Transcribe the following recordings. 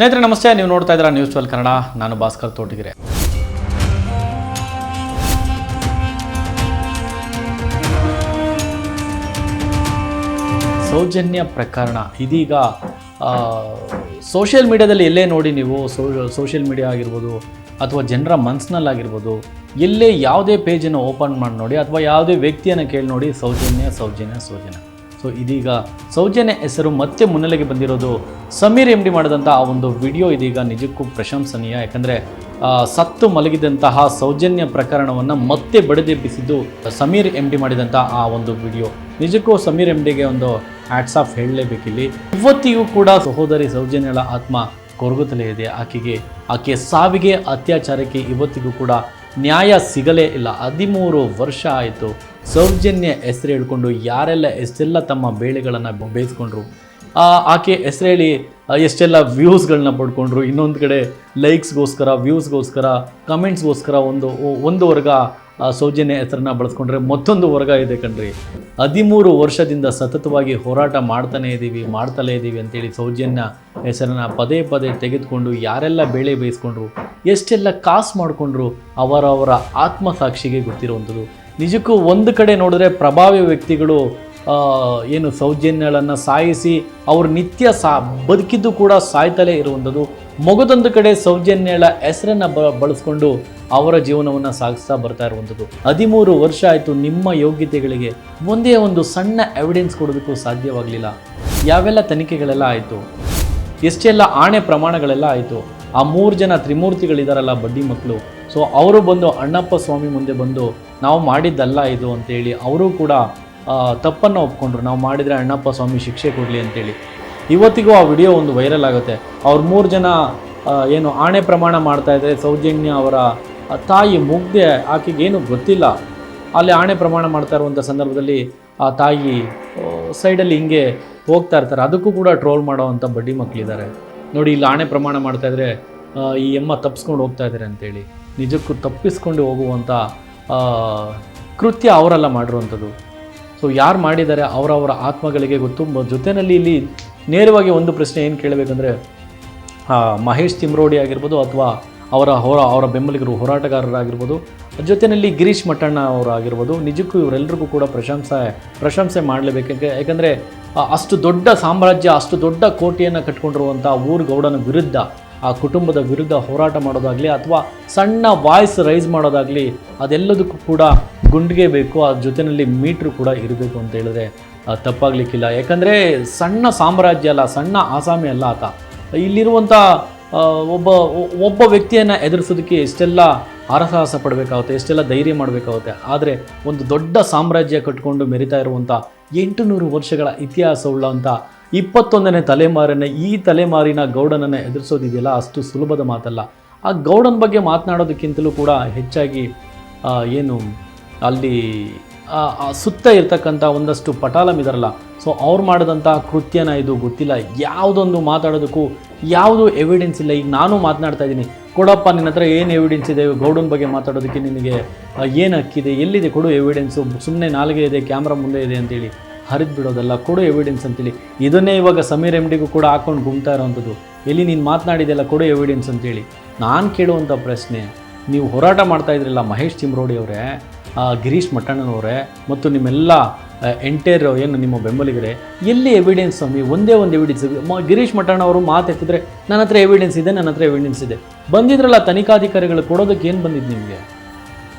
ಸ್ನೇಹಿತರೆ, ನಮಸ್ತೆ. ನೀವು ನೋಡ್ತಾ ಇದ್ದೀರಾ ನ್ಯೂಸ್ ಟ್ವೆಲ್ ಕನ್ನಡ. ನಾನು ಭಾಸ್ಕರ್ ತೋಟಗಿರೆ. ಸೌಜನ್ಯ ಪ್ರಕರಣ. ಇದೀಗ ಸೋಷಿಯಲ್ ಮೀಡಿಯಾದಲ್ಲಿ ಎಲ್ಲೇ ನೋಡಿ ನೀವು ಸೋಷಿಯಲ್ ಮೀಡಿಯಾ ಆಗಿರ್ಬೋದು ಅಥವಾ ಜನರ ಮನಸ್ಸಿನಲ್ಲಾಗಿರ್ಬೋದು ಎಲ್ಲೇ ಯಾವುದೇ ಪೇಜನ್ನು ಓಪನ್ ಮಾಡಿ ನೋಡಿ ಅಥವಾ ಯಾವುದೇ ವ್ಯಕ್ತಿಯನ್ನು ಕೇಳಿ ನೋಡಿ ಸೌಜನ್ಯ ಸೌಜನ್ಯ ಸೌಜನ್ಯ. ಸೊ ಇದೀಗ ಸೌಜನ್ಯ ಹೆಸರು ಮತ್ತೆ ಮುನ್ನೆಲೆಗೆ ಬಂದಿರೋದು ಸಮೀರ್ ಎಂ ಡಿ ಮಾಡಿದಂಥ ಆ ಒಂದು ವಿಡಿಯೋ ಇದೀಗ ನಿಜಕ್ಕೂ ಪ್ರಶಂಸನೀಯ. ಯಾಕಂದರೆ ಸತ್ತು ಮಲಗಿದಂತಹ ಸೌಜನ್ಯ ಪ್ರಕರಣವನ್ನು ಮತ್ತೆ ಬಡಿದೆಬ್ಬಿಸಿದ್ದು ಸಮೀರ್ ಎಂ ಡಿ ಮಾಡಿದಂಥ ಆ ಒಂದು ವಿಡಿಯೋ. ನಿಜಕ್ಕೂ ಸಮೀರ್ ಎಂ ಡಿಗೆ ಒಂದು ಹ್ಯಾಟ್ಸ್ ಆಫ್ ಹೇಳಲೇಬೇಕಿಲ್ಲಿ. ಇವತ್ತಿಗೂ ಕೂಡ ಸಹೋದರಿ ಸೌಜನ್ಯಳ ಆತ್ಮ ಕೊರಗುತ್ತಲೇ ಇದೆ. ಆಕೆಗೆ ಆಕೆ ಸಾವಿಗೆ ಅತ್ಯಾಚಾರಕ್ಕೆ ಇವತ್ತಿಗೂ ಕೂಡ ನ್ಯಾಯ ಸಿಗಲೇ ಇಲ್ಲ. ಹದಿಮೂರು ವರ್ಷ ಆಯಿತು. ಸೌಜನ್ಯ ಹೆಸರು ಹೇಳ್ಕೊಂಡು ಯಾರೆಲ್ಲ ಎಷ್ಟೆಲ್ಲ ತಮ್ಮ ಬೇಳೆಗಳನ್ನು ಬೇಯಿಸ್ಕೊಂಡ್ರು ಆಕೆ ಹೆಸರು ಹೇಳಿ ಎಷ್ಟೆಲ್ಲ ವ್ಯೂಸ್ಗಳನ್ನ ಪಡ್ಕೊಂಡ್ರು, ಇನ್ನೊಂದು ಕಡೆ ಲೈಕ್ಸ್ಗೋಸ್ಕರ, ವ್ಯೂಸ್ಗೋಸ್ಕರ, ಕಮೆಂಟ್ಸ್ಗೋಸ್ಕರ ಒಂದು ಒಂದು ವರ್ಗ ಸೌಜನ್ಯ ಹೆಸರನ್ನ ಬಳಸ್ಕೊಂಡ್ರೆ ಮತ್ತೊಂದು ವರ್ಗ ಇದೆ ಕಣ್ರಿ. ಹದಿಮೂರು ವರ್ಷದಿಂದ ಸತತವಾಗಿ ಹೋರಾಟ ಮಾಡ್ತಾನೇ ಇದ್ದೀವಿ ಮಾಡ್ತಲೇ ಇದ್ದೀವಿ ಅಂತೇಳಿ ಸೌಜನ್ಯ ಹೆಸರನ್ನ ಪದೇ ಪದೇ ತೆಗೆದುಕೊಂಡು ಯಾರೆಲ್ಲ ಬೇಳೆ ಬೇಯಿಸ್ಕೊಂಡ್ರು, ಎಷ್ಟೆಲ್ಲ ಕಾಸು ಮಾಡಿಕೊಂಡ್ರು ಅವರವರ ಆತ್ಮಸಾಕ್ಷಿಗೆ ಗೊತ್ತಿರುವಂಥದ್ದು. ನಿಜಕ್ಕೂ ಒಂದು ಕಡೆ ನೋಡಿದ್ರೆ ಪ್ರಭಾವಿ ವ್ಯಕ್ತಿಗಳು ಏನು ಸೌಜನ್ಯಗಳನ್ನು ಸಾಯಿಸಿ ಅವರು ನಿತ್ಯ ಸಾ, ಬದುಕಿದ್ದು ಕೂಡ ಸಾಯ್ತಲೇ ಇರುವಂಥದ್ದು. ಮಗದೊಂದು ಕಡೆ ಸೌಜನ್ಯಗಳ ಹೆಸರನ್ನು ಬ, ಬಳಸ್ಕೊಂಡು ಅವರ ಜೀವನವನ್ನು ಸಾಗಿಸ್ತಾ ಬರ್ತಾ ಇರುವಂಥದ್ದು. ಹದಿಮೂರು ವರ್ಷ ಆಯಿತು ನಿಮ್ಮ ಯೋಗ್ಯತೆಗಳಿಗೆ ಒಂದೇ ಒಂದು ಸಣ್ಣ ಎವಿಡೆನ್ಸ್ ಕೊಡೋದಕ್ಕೂ ಸಾಧ್ಯವಾಗಲಿಲ್ಲ. ಯಾವೆಲ್ಲ ತನಿಖೆಗಳೆಲ್ಲ ಆಯಿತು? ಎಷ್ಟೆಲ್ಲ ಆಣೆ ಪ್ರಮಾಣಗಳೆಲ್ಲ ಆಯಿತು? ಆ ಮೂರು ಜನ ತ್ರಿಮೂರ್ತಿಗಳಿದಾರಲ್ಲ ಬಡ್ಡಿ ಮಕ್ಕಳು ಸೊ ಅವರು ಬಂದು ಅಣ್ಣಪ್ಪ ಸ್ವಾಮಿ ಮುಂದೆ ಬಂದು, ನಾವು ಮಾಡಿದ್ದಲ್ಲ ಇದು ಅಂತೇಳಿ, ಅವರು ಕೂಡ ತಪ್ಪನ್ನು ಒಪ್ಕೊಂಡ್ರು. ನಾವು ಮಾಡಿದರೆ ಅಣ್ಣಪ್ಪ ಸ್ವಾಮಿ ಶಿಕ್ಷೆ ಕೊಡಲಿ ಅಂತೇಳಿ. ಇವತ್ತಿಗೂ ಆ ವಿಡಿಯೋ ಒಂದು ವೈರಲ್ ಆಗುತ್ತೆ. ಅವ್ರು ಮೂರು ಜನ ಏನು ಆಣೆ ಪ್ರಮಾಣ ಮಾಡ್ತಾ ಇದ್ದಾರೆ ಸೌಜನ್ಯ ಅವರ ತಾಯಿ ಮುಗ್ದೆ ಏನು ಗೊತ್ತಿಲ್ಲ. ಅಲ್ಲಿ ಆಣೆ ಪ್ರಮಾಣ ಮಾಡ್ತಾ ಇರುವಂಥ ಸಂದರ್ಭದಲ್ಲಿ ಆ ತಾಯಿ ಸೈಡಲ್ಲಿ ಹಿಂಗೆ ಹೋಗ್ತಾ ಇರ್ತಾರೆ. ಅದಕ್ಕೂ ಕೂಡ ಟ್ರೋಲ್ ಮಾಡೋವಂಥ ಬಡ್ಡಿ ಮಕ್ಕಳಿದ್ದಾರೆ ನೋಡಿ, ಇಲ್ಲಿ ಆಣೆ ಪ್ರಮಾಣ ಮಾಡ್ತಾಯಿದ್ರೆ ಈ ಎಮ್ಮ ತಪ್ಪಿಸ್ಕೊಂಡು ಹೋಗ್ತಾ ಇದ್ದಾರೆ ಅಂತೇಳಿ. ನಿಜಕ್ಕೂ ತಪ್ಪಿಸ್ಕೊಂಡು ಹೋಗುವಂಥ ಕೃತ್ಯ ಅವರೆಲ್ಲ ಮಾಡಿರುವಂಥದ್ದು. ಸೊ ಯಾರು ಮಾಡಿದ್ದಾರೆ ಅವರವರ ಆತ್ಮಗಳಿಗೆ ಗೊತ್ತು. ಜೊತೆಯಲ್ಲಿ ಇಲ್ಲಿ ನೇರವಾಗಿ ಒಂದು ಪ್ರಶ್ನೆ ಏನು ಕೇಳಬೇಕಂದ್ರೆ ಮಹೇಶ್ ತಿಮ್ರೋಡಿ ಆಗಿರ್ಬೋದು ಅಥವಾ ಅವರ ಹೋರ, ಅವರ ಬೆಂಬಲಿಗರು ಹೋರಾಟಗಾರರಾಗಿರ್ಬೋದು. ಜೊತೆಯಲ್ಲಿ ಗಿರೀಶ್ ಮಟ್ಟಣ್ಣ ಅವರಾಗಿರ್ಬೋದು ನಿಜಕ್ಕೂ ಇವರೆಲ್ಲರಿಗೂ ಕೂಡ ಪ್ರಶಂಸೆ ಪ್ರಶಂಸೆ ಮಾಡಲೇಬೇಕು. ಯಾಕಂದರೆ ಅಷ್ಟು ದೊಡ್ಡ ಸಾಮ್ರಾಜ್ಯ, ಅಷ್ಟು ದೊಡ್ಡ ಕೋಟೆಯನ್ನು ಕಟ್ಕೊಂಡಿರುವಂಥ ಊರು ಗೌಡನ ವಿರುದ್ಧ ಆ ಕುಟುಂಬದ ವಿರುದ್ಧ ಹೋರಾಟ ಮಾಡೋದಾಗಲಿ ಅಥವಾ ಸಣ್ಣ ವಾಯ್ಸ್ ರೈಸ್ ಮಾಡೋದಾಗಲಿ ಅದೆಲ್ಲದಕ್ಕೂ ಕೂಡ ಗುಂಡಿಗೆ ಬೇಕು, ಆ ಜೊತೆಯಲ್ಲಿ ಮೀಟ್ರು ಕೂಡ ಇರಬೇಕು ಅಂತ ಹೇಳಿದ್ರೆ ತಪ್ಪಾಗಲಿಕ್ಕಿಲ್ಲ. ಯಾಕಂದರೆ ಸಣ್ಣ ಸಾಮ್ರಾಜ್ಯ ಅಲ್ಲ, ಸಣ್ಣ ಆಸಾಮಿ ಅಲ್ಲ ಆತ. ಇಲ್ಲಿರುವಂಥ ಒಬ್ಬ ಒಬ್ಬ ವ್ಯಕ್ತಿಯನ್ನು ಎದುರಿಸೋದಕ್ಕೆ ಎಷ್ಟೆಲ್ಲ ಹಾರಸಾಹಸ ಪಡಬೇಕಾಗುತ್ತೆ, ಎಷ್ಟೆಲ್ಲ ಧೈರ್ಯ ಮಾಡಬೇಕಾಗುತ್ತೆ. ಆದರೆ ಒಂದು ದೊಡ್ಡ ಸಾಮ್ರಾಜ್ಯ ಕಟ್ಕೊಂಡು ಮೆರಿತಾ ಇರುವಂಥ ಎಂಟು ನೂರು ವರ್ಷಗಳ ಇತಿಹಾಸವುಳ್ಳಂಥ ಇಪ್ಪತ್ತೊಂದನೇ ತಲೆಮಾರನ್ನ ಈ ತಲೆಮಾರಿನ ಗೌಡನನ್ನು ಎದುರಿಸೋದಿದೆಯಲ್ಲ? ಅಷ್ಟು ಸುಲಭದ ಮಾತಲ್ಲ. ಆ ಗೌಡನ ಬಗ್ಗೆ ಮಾತನಾಡೋದಕ್ಕಿಂತಲೂ ಕೂಡ ಹೆಚ್ಚಾಗಿ ಏನು, ಅಲ್ಲಿ ಸುತ್ತ ಇರ್ತಕ್ಕಂಥ ಒಂದಷ್ಟು ಪಟಾಲಂ ಇದಾರಲ್ಲ. ಸೊ ಅವ್ರು ಮಾಡಿದಂಥ ಕೃತ್ಯನ ಇದು ಗೊತ್ತಿಲ್ಲ. ಯಾವುದೊಂದು ಮಾತಾಡೋದಕ್ಕೂ ಯಾವುದು ಎವಿಡೆನ್ಸ್ ಇಲ್ಲ. ಈಗ ನಾನು ಮಾತನಾಡ್ತಾ ಇದ್ದೀನಿ. ಕೊಡಪ್ಪ, ನಿನ್ನ ಹತ್ರ ಏನು ಎವಿಡೆನ್ಸ್ ಇದೆ? ಗೌಡನ ಬಗ್ಗೆ ಮಾತಾಡೋದಕ್ಕೆ ನಿನಗೆ ಏನು ಹಕ್ಕಿದೆ? ಎಲ್ಲಿದೆ? ಕೊಡು ಎವಿಡೆನ್ಸು ಸುಮ್ಮನೆ ನಾಲ್ಗೆ ಇದೆ, ಕ್ಯಾಮ್ರಾ ಮುಂದೆ ಇದೆ ಅಂತೇಳಿ. ಹರಿದು ಬಿಡೋದಲ್ಲ, ಕೊಡು ಎವಿಡೆನ್ಸ್ ಅಂತೇಳಿ. ಇದನ್ನೇ ಇವಾಗ ಸಮೀರ್ ಎಂ ಡಿಗೂ ಕೂಡ ಹಾಕೊಂಡು ಗುಮ್ತಾ ಇರೋವಂಥದ್ದು ಎಲ್ಲಿ ನೀನು ಮಾತನಾಡಿದೆಲ್ಲ ಕೊಡು ಎವಿಡೆನ್ಸ್ ಅಂತೇಳಿ. ನಾನು ಕೇಳುವಂಥ ಪ್ರಶ್ನೆ, ನೀವು ಹೋರಾಟ ಮಾಡ್ತಾ ಇದ್ರಲ್ಲ ಮಹೇಶ್ ಚಿಮ್ರೋಡಿ ಅವರೇ ಗಿರೀಶ್ ಮಟ್ಟಣ್ಣನವರೇ ಮತ್ತು ನಿಮ್ಮೆಲ್ಲ ಎಂಟೈರ್ ಏನು ನಿಮ್ಮ ಬೆಂಬಲಿಗರೇ, ಎಲ್ಲಿ ಎವಿಡೆನ್ಸ್ ಸ್ವಾಮಿ? ಒಂದೇ ಒಂದು ಎವಿಡೆನ್ಸ್ ಗಿರೀಶ್ ಮಟ್ಟಣ್ಣ ಅವರು ಮಾತೆತ್ತಿದ್ರೆ ನನ್ನ ಹತ್ರ ಎವಿಡೆನ್ಸ್ ಇದೆ ನನ್ನ ಹತ್ರ ಎವಿಡೆನ್ಸ್ ಇದೆ. ಬಂದಿದ್ರಲ್ಲ ತನಿಖಾಧಿಕಾರಿಗಳು ಕೊಡೋದಕ್ಕೆ ಏನು ಬಂದಿದ್ದು ನಿಮಗೆ?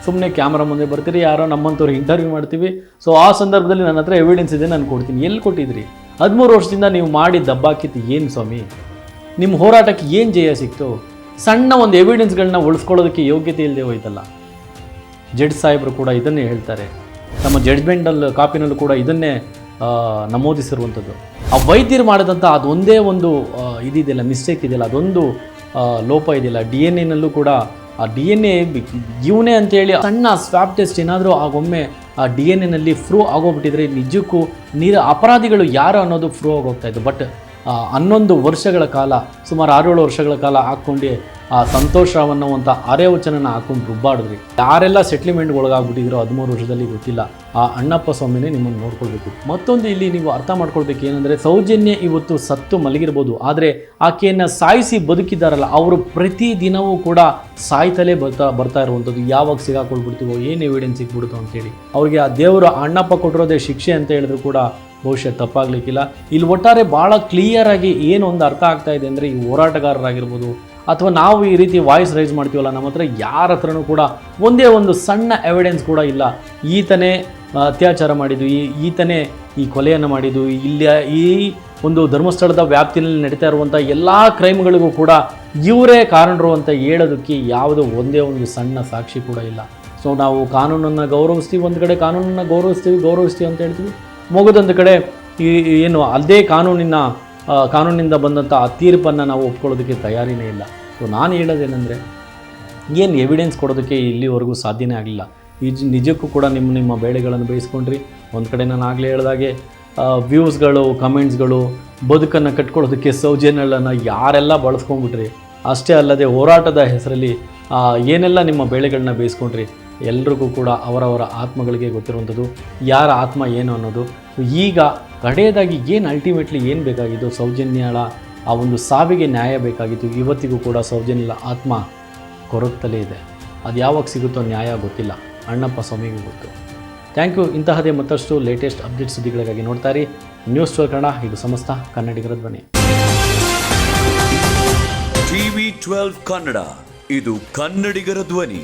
ಸುಮ್ಮನೆ ಕ್ಯಾಮ್ರಾ ಮುಂದೆ ಬರ್ತೀರಿ, ಯಾರೋ ನಮ್ಮಂಥವ್ರು ಇಂಟರ್ವ್ಯೂ ಮಾಡ್ತೀವಿ. ಸೊ ಆ ಸಂದರ್ಭದಲ್ಲಿ ನನ್ನ ಹತ್ರ ಎವಿಡೆನ್ಸ್ ಇದೆ, ನಾನು ಕೊಡ್ತೀನಿ. ಎಲ್ಲಿ ಕೊಟ್ಟಿದ್ರಿ? ಹದಿಮೂರು ವರ್ಷದಿಂದ ನೀವು ಮಾಡಿ ದಬ್ಬಾಕಿತ್ತು ಏನು ಸ್ವಾಮಿ? ನಿಮ್ಮ ಹೋರಾಟಕ್ಕೆ ಏನು ಜಯ ಸಿಕ್ತು? ಸಣ್ಣ ಒಂದು ಎವಿಡೆನ್ಸ್ಗಳನ್ನ ಉಳಿಸ್ಕೊಳ್ಳೋದಕ್ಕೆ ಯೋಗ್ಯತೆ ಇಲ್ಲದೆ ಹೋಯ್ತಲ್ಲ. ಜಡ್ಜ್ ಸಾಹೇಬರು ಕೂಡ ಇದನ್ನೇ ಹೇಳ್ತಾರೆ. ನಮ್ಮ ಜಡ್ಜ್ಮೆಂಟಲ್ಲಿ ಕಾಪಿನಲ್ಲೂ ಕೂಡ ಇದನ್ನೇ ನಮೂದಿಸಿರುವಂಥದ್ದು. ಆ ವೈದ್ಯರು ಮಾಡಿದಂಥ ಅದೊಂದೇ ಒಂದು ಇದಿದೆಯಲ್ಲ ಮಿಸ್ಟೇಕ್ ಇದೆಯಲ್ಲ, ಅದೊಂದು ಲೋಪ ಇದೆಯಲ್ಲ. ಡಿ ಎನ್ ಎನಲ್ಲೂ ಕೂಡ ಆ ಡಿ ಎನ್ ಎ ಇವನೇ ಅಂತೇಳಿ ಸಣ್ಣ ಸ್ವಾಪ್ ಟೆಸ್ಟ್ ಏನಾದರೂ ಆಗೊಮ್ಮೆ ಆ ಡಿ ಎನ್ ಎನಲ್ಲಿ ಫ್ರೂ ಆಗೋಗ್ಬಿಟ್ಟಿದ್ರೆ ನಿಜಕ್ಕೂ ನೀರ ಅಪರಾಧಿಗಳು ಯಾರು ಅನ್ನೋದು ಫ್ರೂ ಆಗೋಗ್ತಾ ಇತ್ತು. ಬಟ್ ಹನ್ನೊಂದು ವರ್ಷಗಳ ಕಾಲ, ಸುಮಾರು ಆರೇಳು ವರ್ಷಗಳ ಕಾಲ ಹಾಕ್ಕೊಂಡು ಆ ಸಂತೋಷ ಅನ್ನುವಂಥ ಆರ್ಯವಚನನ ಹಾಕೊಂಡು ರುಬ್ಬಾಡಿದ್ರಿ. ಯಾರೆಲ್ಲ ಸೆಟ್ಲ್ಮೆಂಟ್ ಒಳಗಾಗ್ಬಿಟ್ಟಿದ್ರು ಹದಿಮೂರು ವರ್ಷದಲ್ಲಿ ಗೊತ್ತಿಲ್ಲ, ಆ ಅಣ್ಣಪ್ಪ ಸ್ವಾಮಿನೇ ನಿಮ್ಮನ್ನು ನೋಡ್ಕೊಳ್ಬೇಕು. ಮತ್ತೊಂದು ಇಲ್ಲಿ ನೀವು ಅರ್ಥ ಮಾಡ್ಕೊಳ್ಬೇಕು ಏನಂದರೆ, ಸೌಜನ್ಯ ಇವತ್ತು ಸತ್ತು ಮಲಗಿರ್ಬೋದು, ಆದರೆ ಆಕೆಯನ್ನು ಸಾಯಿಸಿ ಬದುಕಿದ್ದಾರಲ್ಲ, ಅವರು ಪ್ರತಿ ದಿನವೂ ಕೂಡ ಸಾಯ್ತಲೇ ಬರ್ತಾ ಬರ್ತಾ ಇರುವಂಥದ್ದು ಯಾವಾಗ ಸಿಗಾಕೊಳ್ಬಿಡ್ತೀವೋ ಏನು ಎವಿಡೆನ್ಸ್ ಸಿಕ್ಬಿಡ್ತು ಅಂತೇಳಿ. ಅವ್ರಿಗೆ ಆ ದೇವರು ಅಣ್ಣಪ್ಪ ಕೊಟ್ಟಿರೋದೇ ಶಿಕ್ಷೆ ಅಂತ ಹೇಳಿದ್ರು ಕೂಡ ಬಹುಶಃ ತಪ್ಪಾಗ್ಲಿಕ್ಕಿಲ್ಲ. ಇಲ್ಲಿ ಒಟ್ಟಾರೆ ಭಾಳ ಕ್ಲಿಯರ್ ಆಗಿ ಏನು ಒಂದು ಅರ್ಥ ಆಗ್ತಾ ಇದೆ ಅಂದರೆ ಈ ಹೋರಾಟಗಾರರಾಗಿರ್ಬೋದು ಅಥವಾ ನಾವು ಈ ರೀತಿ ವಾಯ್ಸ್ ರೈಸ್ ಮಾಡ್ತೀವಲ್ಲ, ನಮ್ಮ ಹತ್ರ ಯಾರ ಹತ್ರನೂ ಕೂಡ ಒಂದೇ ಒಂದು ಸಣ್ಣ ಎವಿಡೆನ್ಸ್ ಕೂಡ ಇಲ್ಲ. ಈತನೇ ಅತ್ಯಾಚಾರ ಮಾಡಿದ್ದು, ಈ, ಈತನೇ ಈ ಕೊಲೆಯನ್ನು ಮಾಡಿದ್ದು, ಇಲ್ಲಿ ಈ ಒಂದು ಧರ್ಮಸ್ಥಳದ ವ್ಯಾಪ್ತಿಯಲ್ಲಿ ನಡೀತಾ ಇರುವಂಥ ಎಲ್ಲ ಕ್ರೈಮ್ಗಳಿಗೂ ಕೂಡ ಇವರೇ ಕಾರಣರು ಅಂತ ಹೇಳೋದಕ್ಕೆ ಯಾವುದೋ ಒಂದೇ ಒಂದು ಸಣ್ಣ ಸಾಕ್ಷಿ ಕೂಡ ಇಲ್ಲ. ಸೊ ನಾವು ಕಾನೂನನ್ನು ಗೌರವಿಸ್ತೀವಿ, ಒಂದು ಕಡೆ ಕಾನೂನನ್ನು ಗೌರವಿಸ್ತೀವಿ ಗೌರವಿಸ್ತೀವಿ ಅಂತ ಹೇಳ್ತೀವಿ. ಮುಗಿದೊಂದು ಕಡೆ ಈ, ಏನು, ಅದೇ ಕಾನೂನಿನ ಆ, ಕಾನೂನಿಂದ ಬಂದಂಥ ಆ ತೀರ್ಪನ್ನು ನಾವು ಒಪ್ಕೊಳ್ಳೋದಕ್ಕೆ ತಯಾರಿನೇ ಇಲ್ಲ. ಸೊ ನಾನು ಹೇಳೋದೇನೆಂದರೆ ಏನು ಎವಿಡೆನ್ಸ್ ಕೊಡೋದಕ್ಕೆ ಇಲ್ಲಿವರೆಗೂ ಸಾಧ್ಯನೇ ಆಗಲಿಲ್ಲ. ನಿಜ ನಿಜಕ್ಕೂ ಕೂಡ ನಿಮ್ಮ ನಿಮ್ಮ ಬೇಳೆಗಳನ್ನು ಬೇಯಿಸ್ಕೊಂಡ್ರಿ. ಒಂದು ಕಡೆ ನಾನು ಆಗಲೇ ಹೇಳ್ದಾಗೆ ವ್ಯೂಸ್ಗಳು ಕಮೆಂಟ್ಸ್ಗಳು ಬದುಕನ್ನು ಕಟ್ಕೊಳ್ಳೋದಕ್ಕೆ ಸೌಜನ್ಯಗಳನ್ನು ಯಾರೆಲ್ಲ ಬಳಸ್ಕೊಂಡ್ಬಿಟ್ರಿ ಅಷ್ಟೇ ಅಲ್ಲದೆ ಹೋರಾಟದ ಹೆಸರಲ್ಲಿ ಏನೆಲ್ಲ ನಿಮ್ಮ ಬೆಳೆಗಳನ್ನ ಬೇಯಿಸ್ಕೊಂಡ್ರಿ ಎಲ್ರಿಗೂ ಕೂಡ ಅವರವರ ಆತ್ಮಗಳಿಗೆ ಗೊತ್ತಿರುವಂಥದ್ದು ಯಾರ ಆತ್ಮ ಏನು ಅನ್ನೋದು. ಈಗ ಕಡೆಯದಾಗಿ ಏನು ಅಲ್ಟಿಮೇಟ್ಲಿ ಏನು ಬೇಕಾಗಿತ್ತು ಸೌಜನ್ಯಳ ಆ ಒಂದು ಸಾವಿಗೆ ನ್ಯಾಯ ಬೇಕಾಗಿತ್ತು. ಇವತ್ತಿಗೂ ಕೂಡ ಸೌಜನ್ಯಳ ಆತ್ಮ ಕೊರಗ್ತಲೇ ಇದೆ. ಅದು ಯಾವಾಗ ಸಿಗುತ್ತೋ ನ್ಯಾಯ ಗೊತ್ತಿಲ್ಲ. ಅಣ್ಣಪ್ಪ ಸ್ವಾಮಿಗೂ ಗೊತ್ತು. ಥ್ಯಾಂಕ್ ಯು ಇಂತಹದೇ ಮತ್ತಷ್ಟು ಲೇಟೆಸ್ಟ್ ಅಪ್ಡೇಟ್ ಸುದ್ದಿಗಳಿಗಾಗಿ ನೋಡ್ತಾ ಇರಿ. News twelve Kannada. ಇದು ಸಮಸ್ತ ಕನ್ನಡಿಗರ ಧ್ವನಿ. TV twelve Kannada. ಇದು ಕನ್ನಡಿಗರ ಧ್ವನಿ.